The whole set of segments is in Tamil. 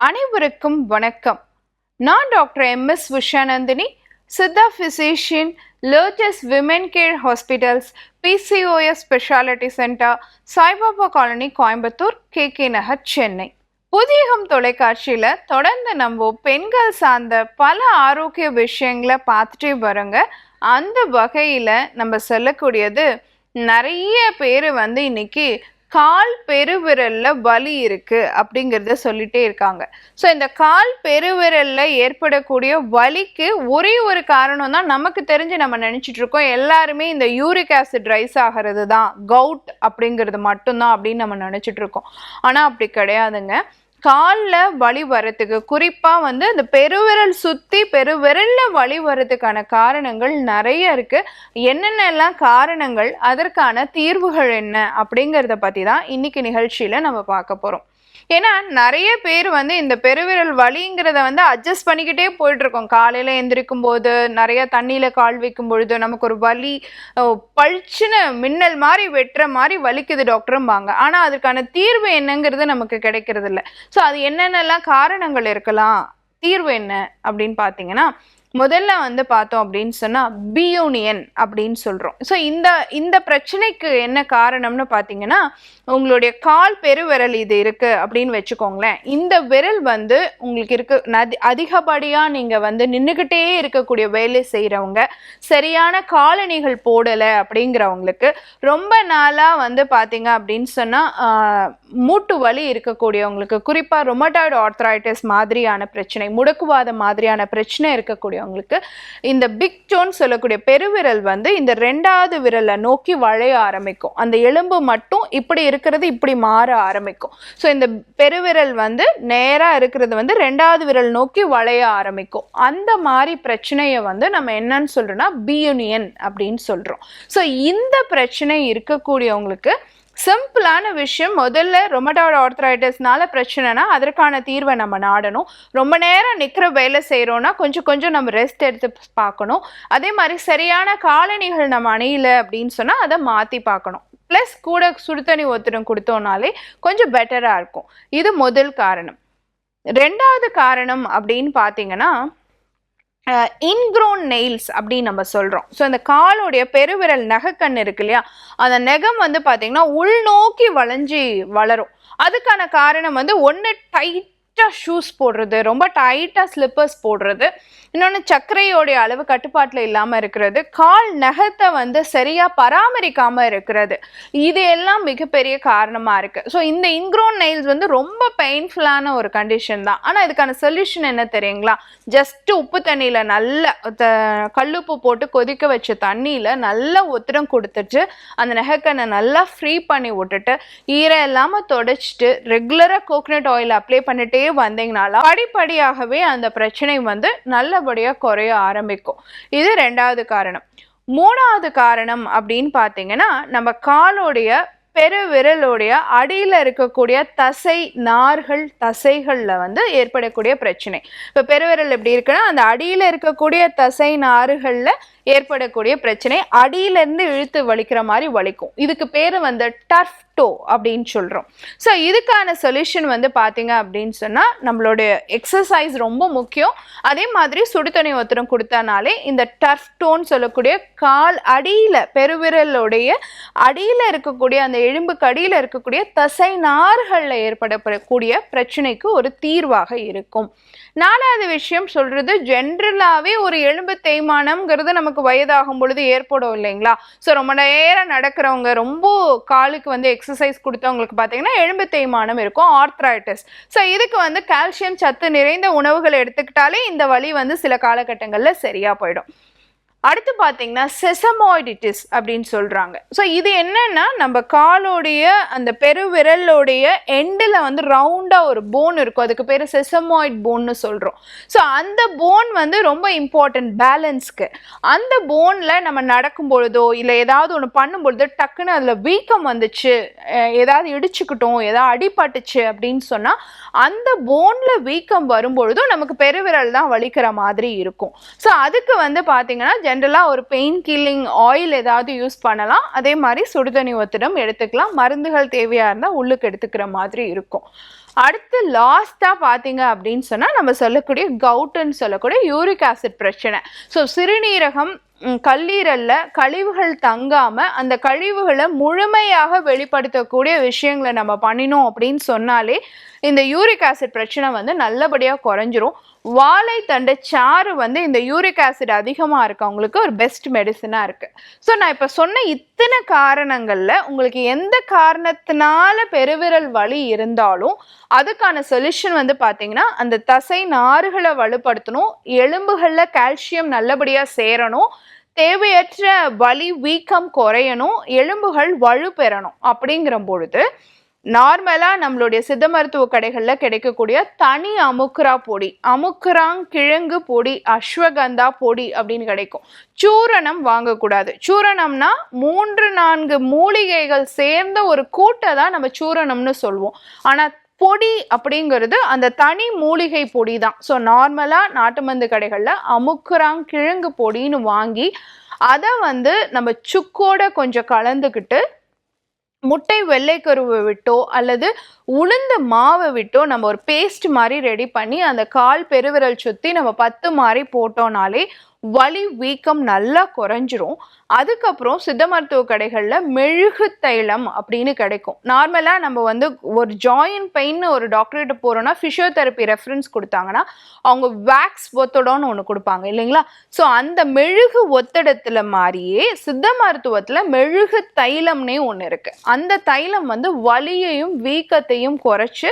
அனைவருக்கும் வணக்கம். நான் doctor M. S. Vishanandhini Siddha physician Lotus women care hospitals PCOS speciality centre Saibaba colony Coimbatore K K Nagar Chennai. புதியகம் தொலைக்காட்சியில் தொடர்ந்து நம்ம பெண்கள் சார்ந்த பல ஆரோக்கிய விஷயங்களை பார்த்துட்டே வரோங்க. அந்த வகையில் நம்ம சொல்லக்கூடியது நிறைய பேர் வந்து இன்னைக்கு கால் பெருவிரல்ல வலி இருக்கு அப்படிங்கிறத சொல்லிட்டே இருக்காங்க. ஸோ இந்த கால் பெருவிரல்ல ஏற்படக்கூடிய வலிக்கு ஒரே ஒரு காரணம் தான் நமக்கு தெரிஞ்சு நம்ம நினச்சிட்டு இருக்கோம். எல்லாருமே இந்த யூரிக் ஆசிட் ரைஸ் ஆகிறது தான். கவுட் அப்படிங்கிறது மட்டும்தான் அப்படின்னு நம்ம நினச்சிட்டு இருக்கோம். ஆனால் அப்படி கிடையாதுங்க. காலில் வலி வரத்துக்கு குறிப்பாக வந்து இந்த பெருவிரல் சுற்றி பெருவிரலில் வலி வரதுக்கான காரணங்கள் நிறைய இருக்குது என்னென்னலாம் காரணங்கள் அதற்கான தீர்வுகள் என்ன அப்படிங்கிறத பற்றி தான் இன்னைக்கு நிகழ்ச்சியில் நம்ம பார்க்க போகிறோம் ஏன்னா நிறைய பேர் வந்து இந்த பெருவிரல் வலிங்கிறத வந்து அட்ஜஸ்ட் பண்ணிக்கிட்டே போயிட்டுருக்கோம். காலையில் எந்திரிக்கும் போது நிறைய தண்ணியில் கால் வைக்கும் பொழுது நமக்கு ஒரு வலி பளிச்சுன்னு மின்னல் மாதிரி வெட்டுற மாதிரி வலிக்குது டாக்டரும்பாங்க. ஆனால் அதுக்கான தீர்வு என்னங்கிறது நமக்கு கிடைக்கிறது இல்லை ஸோ அது என்னென்னலாம் காரணங்கள் இருக்கலாம்? தீர்வு என்ன? அப்படின்னு பார்த்தீங்கன்னா முதல்ல வந்து பார்த்தோம் அப்படின்னு சொன்னால் பியூனியன் அப்படின்னு சொல்கிறோம் ஸோ இந்த இந்த பிரச்சனைக்கு என்ன காரணம்னு பார்த்தீங்கன்னா உங்களுடைய கால் பெருவிரல் இது இருக்குது அப்படின்னு வச்சுக்கோங்களேன். இந்த விரல் வந்து உங்களுக்கு இருக்கு நதி அதிகப்படியாக நீங்கள் வந்து நின்றுக்கிட்டே இருக்கக்கூடிய வேலை செய்கிறவங்க சரியான காலணிகள் போடலை அப்படிங்கிறவங்களுக்கு ரொம்ப நாளாக வந்து பார்த்தீங்க அப்படின்னு சொன்னால் மூட்டு வலி இருக்கக்கூடியவங்களுக்கு குறிப்பாக ரொமட்டாய்டு ஆர்த்ரைட்டிஸ் மாதிரியான பிரச்சனை முடக்குவாத மாதிரியான பிரச்சனை இருக்கக்கூடிய இருக்கக்கூடியவங்களுக்கு இந்த பிக் ஜோன் சொல்லக்கூடிய பெருவிரல் வந்து இந்த ரெண்டாவது விரலை நோக்கி வளைய ஆரம்பிக்கும். அந்த எலும்பு மட்டும் இப்படி இருக்கிறது இப்படி மாற ஆரம்பிக்கும். ஸோ இந்த பெருவிரல் வந்து நேராக இருக்கிறது வந்து ரெண்டாவது விரல் நோக்கி வளைய ஆரம்பிக்கும். அந்த மாதிரி பிரச்சனையை வந்து நம்ம என்னன்னு சொல்றோம்னா பியூனியன் அப்படின்னு சொல்றோம். ஸோ இந்த பிரச்சனை இருக்கக்கூடியவங்களுக்கு சிம்பிளான விஷயம் முதல்ல ரொமட்டாய்டு ஆர்த்ரைட்டிஸ்னால பிரச்சனைனா அதற்கான தீர்வை நம்ம நாடணும். ரொம்ப நேரம் நிற்கிற வேலை செய்கிறோன்னா கொஞ்சம் கொஞ்சம் நம்ம ரெஸ்ட் எடுத்து பார்க்கணும். அதே மாதிரி சரியான காலணிகள் நம்ம அணியல அப்படின்னு சொன்னால் அதை மாற்றி பார்க்கணும். ப்ளஸ் கூட சுடுதண்ணி ஒத்துடம் கொடுத்தோம்னாலே கொஞ்சம் பெட்டராக இருக்கும். இது முதல் காரணம். ரெண்டாவது காரணம் அப்படின்னு பார்த்தீங்கன்னா இன்க்ரோன் நெயில்ஸ் அப்படின்னு நம்ம சொல்கிறோம் ஸோ அந்த காலோடைய பெருவிரல் நகைக்கண் இருக்கு இல்லையா? அந்த நகம் வந்து பார்த்திங்கன்னா உள்நோக்கி வளைஞ்சி வளரும். அதுக்கான காரணம் வந்து ஒன்று டைட் டைட்டாக ஷூஸ் போடுறது ரொம்ப டைட்டாக ஸ்லிப்பர்ஸ் போடுறது இன்னொன்று சர்க்கரையோடைய அளவு கட்டுப்பாட்டில் இல்லாமல் இருக்கிறது கால் நகத்தை வந்து சரியாக பராமரிக்காமல் இருக்கிறது இது எல்லாம் மிகப்பெரிய காரணமாக இருக்குது ஸோ இந்த இன்க்ரோன் நெயில்ஸ் வந்து ரொம்ப பெயின்ஃபுல்லான ஒரு கண்டிஷன் தான். ஆனால் இதுக்கான சொல்யூஷன் என்ன தெரியுங்களா? ஜஸ்ட் உப்பு தண்ணியில் நல்லா த- கல்லுப்பு போட்டு கொதிக்க வச்ச தண்ணியில் நல்லா ஒத்திரம் கொடுத்துட்டு அந்த நகைக்கண்ணை நல்லா ஃப்ரீ பண்ணி விட்டுட்டு ஈரம் இல்லாமல் தொடச்சிட்டு ரெகுலராக கோகனட் ஆயில் அப்ளை பண்ணிட்டே வந்தீங்கனால படிப்படியாகவே அந்த பிரச்சனை வந்து நல்லபடியாக குறைய ஆரம்பிக்கும். இது ரெண்டாவது காரணம். மூணாவது காரணம் அப்படின்னு பார்த்தீங்கன்னா நம்ம காலோடைய பெருவிரலுடைய அடியில் இருக்கக்கூடிய தசை நார்கள் தசைகளில் வந்து ஏற்படக்கூடிய பிரச்சனை. இப்போ பெருவிரல் எப்படி இருக்குன்னா அந்த அடியில் இருக்கக்கூடிய தசை நார்களில் ஏற்படக்கூடிய பிரச்சனை அடியிலேருந்து இழுத்து வலிக்கிற மாதிரி வலிக்கும். இதுக்கு பேர் வந்து டர்ஃப் டோ அப்படின்னு சொல்கிறோம் ஸோ இதுக்கான சொல்யூஷன் வந்து பார்த்தீங்க அப்படின்னு சொன்னால் நம்மளுடைய எக்ஸசைஸ் ரொம்ப முக்கியம். அதே மாதிரி சுடுதண்ணி ஒத்தரம் கொடுத்தனாலே இந்த டர்ஃப் டோன்னு சொல்லக்கூடிய கால் அடியில் பெருவிரலுடைய அடியில் இருக்கக்கூடிய அந்த எலும்புக்கு அடியில் இருக்கக்கூடிய தசை நார்களில் ஏற்படக்கூடிய பிரச்சனைக்கு ஒரு தீர்வாக இருக்கும். நாலாவது விஷயம் சொல்கிறது ஜென்ரலாகவே ஒரு எலும்பு தேய்மானம்ங்கிறது நமக்கு வயதாகும் பொழுது ஏற்படும் இல்லைங்களா? ஸோ ரொம்ப நேரம் நடக்கிறவங்க ரொம்ப காலுக்கு வந்து எக்ஸசைஸ் கொடுத்தவங்களுக்கு பார்த்தீங்கன்னா எலும்பு தேய்மானம் இருக்கும் ஆர்த்ராய்டிஸ் ஸோ இதுக்கு வந்து கால்சியம் சத்து நிறைந்த உணவுகள் எடுத்துக்கிட்டாலே இந்த வலி வந்து சில காலகட்டங்களில் சரியாக போயிடும். அடுத்து பார்த்தீங்கன்னா செசமாய்டிட்டிஸ் அப்படின்னு சொல்கிறாங்க ஸோ இது என்னன்னா நம்ம காலோடைய அந்த பெருவிரலோடைய எண்டில் வந்து ரவுண்டாக ஒரு போன் இருக்கும். அதுக்கு பேர் செசமாய்ட் போன்னு சொல்கிறோம் ஸோ அந்த போன் வந்து ரொம்ப இம்பார்ட்டன்ட் பேலன்ஸ்க்கு அந்த போனில் நம்ம நடக்கும் பொழுதோ இல்லை ஏதாவது ஒன்று பண்ணும் பொழுது டக்குன்னு அதில் வீக்கம் வந்துச்சு. ஏதாவது இடிச்சுக்கிட்டோம் ஏதாவது அடிபட்டுச்சு அப்படின்னு சொன்னால் அந்த போனில் வீக்கம் வரும்பொழுதும் நமக்கு பெருவிரல் தான் வலிக்கிற மாதிரி இருக்கும். ஸோ அதுக்கு வந்து பார்த்தீங்கன்னா ஜென்ரலாக ஒரு பெயின் கில்லிங் ஆயில் ஏதாவது யூஸ் பண்ணலாம். அதே மாதிரி சுடுதண்ணி ஒத்திடம் எடுத்துக்கலாம். மருந்துகள் தேவையாக இருந்தால் உள்ளுக்கு எடுத்துக்கிற மாதிரி இருக்கும். அடுத்து லாஸ்ட்டாக பார்த்தீங்க அப்படின்னு சொன்னால் நம்ம சொல்லக்கூடிய கவுட்டுன்னு சொல்லக்கூடிய யூரிக் ஆசிட் பிரச்சனை. ஸோ சிறுநீரகம் கல்லீரலில் கல்லீரல்ல கழிவுகள் தங்காம அந்த கழிவுகளை முழுமையாக வெளிப்படுத்தக்கூடிய விஷயங்களை நம்ம பண்ணினோம் அப்படின்னு சொன்னாலே இந்த யூரிக் ஆசிட் பிரச்சனை வந்து நல்லபடியாக குறைஞ்சிரும். வாழைத்தண்டு சாறு வந்து இந்த யூரிக் ஆசிட் அதிகமாக இருக்கவங்களுக்கு ஒரு பெஸ்ட் மெடிசனாக இருக்குது ஸோ நான் இப்போ சொன்ன இத்தனை காரணங்களில் உங்களுக்கு எந்த காரணத்தினால பெருவிரல் வலி இருந்தாலும் அதுக்கான சொல்யூஷன் வந்து பார்த்தீங்கன்னா அந்த தசை நாறுகளை வலுப்படுத்தணும் எலும்புகளில் கால்சியம் நல்லபடியாக சேரணும் தேவையற்ற வலி வீக்கம் குறையணும் எலும்புகள் வலுப்பெறணும் அப்படிங்கிற பொழுது நார்மலாக நம்மளுடைய சித்த மருத்துவ கடைகளில் கிடைக்கக்கூடிய தனி அமுக்குரா பொடி அமுக்குராங் கிழங்கு பொடி அஸ்வகந்தா பொடி அப்படின்னு கிடைக்கும். சூரணம் வாங்கக்கூடாது. சூரணம்னா மூன்று நான்கு மூலிகைகள் சேர்ந்த ஒரு கூட்டை தான் நம்ம சூரணம்னு சொல்லுவோம் ஆனால் பொடி அப்படிங்கிறது அந்த தனி மூலிகை பொடி தான். ஸோ நார்மலாக நாட்டு மருந்து கடைகளில் அமுக்குராங் கிழங்கு பொடின்னு வாங்கி அதை வந்து நம்ம சுக்கோட கொஞ்சம் கலந்துக்கிட்டு முட்டை வெள்ளைக்கருவை விட்டோ அல்லது உளுந்த மாவை விட்டோ நம்ம ஒரு பேஸ்ட் மாதிரி ரெடி பண்ணி அந்த கால் பெருவிரல் சுற்றி நம்ம பத்து மாதிரி போட்டோம்னாலே வலி வீக்கம் நல்லா குறைஞ்சிரும். அதுக்கப்புறம் சித்த மருத்துவ கடைகளில் மெழுகு தைலம் அப்படின்னு கிடைக்கும். நார்மலாக நம்ம வந்து ஒரு ஜாயின் பெயின் ஒரு டாக்டர்கிட்ட போகிறோன்னா ஃபிசியோதெரப்பி ரெஃபரன்ஸ் கொடுத்தாங்கன்னா அவங்க வேக்ஸ் ஒத்தடம்னு ஒன்று கொடுப்பாங்க இல்லைங்களா? ஸோ அந்த மெழுகு ஒத்தடத்தில் மாதிரியே சித்த மருத்துவத்தில் மெழுகு தைலம்னே ஒன்று இருக்குது அந்த தைலம் வந்து வலியையும் வீக்கத்தையும் குறைச்சி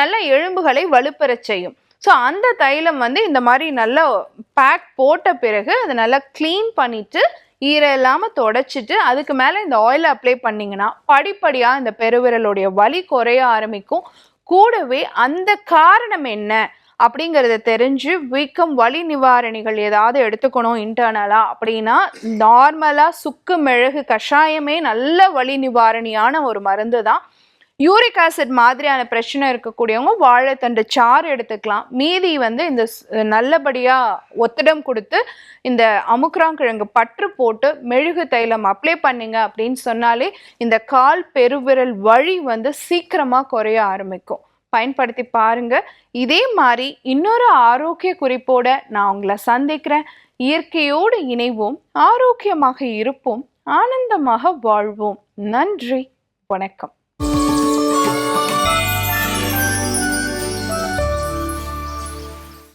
நல்ல எலும்புகளை வலுப்பெறச் செய்யும். ஸோ அந்த தைலம் வந்து இந்த மாதிரி நல்லா பேக் போட்ட பிறகு அதை நல்லா க்ளீன் பண்ணிவிட்டு ஈரம் இல்லாமல் தொடச்சிட்டு அதுக்கு மேலே இந்த ஆயிலை அப்ளை பண்ணிங்கன்னா படிப்படியாக இந்த பெருவிரலுடைய வலி குறைய ஆரம்பிக்கும். கூடவே அந்த காரணம் என்ன அப்படிங்கிறத தெரிஞ்சு வீக்கம் வலி நிவாரணிகள் ஏதாவது எடுத்துக்கணும் இன்டர்னலாக அப்படின்னா நார்மலாக சுக்கு மிளகு கஷாயமே நல்ல வலி நிவாரணியான ஒரு மருந்து தான் யூரிக் ஆசிட் மாதிரியான பிரச்சனை இருக்கக்கூடியவங்க வாழைத்தண்டு சாறு எடுத்துக்கலாம். மீதி வந்து இந்த நல்லபடியாக ஒத்திடம் கொடுத்து இந்த அமுக்ராங்கிழங்கு பற்று போட்டு மெழுகு தைலம் அப்ளை பண்ணீங்க அப்படின்னு சொன்னாலே இந்த கால் பெருவிரல் வழி வந்து சீக்கிரமாக குறைய ஆரம்பிக்கும். பயன்படுத்தி பாருங்க. இதே மாதிரி இன்னொரு ஆரோக்கிய குறிப்போட நான் உங்களை சந்திக்கிறேன். இயற்கையோடு இணைவோம் ஆரோக்கியமாக இருப்போம் ஆனந்தமாக வாழ்வோம். நன்றி வணக்கம்.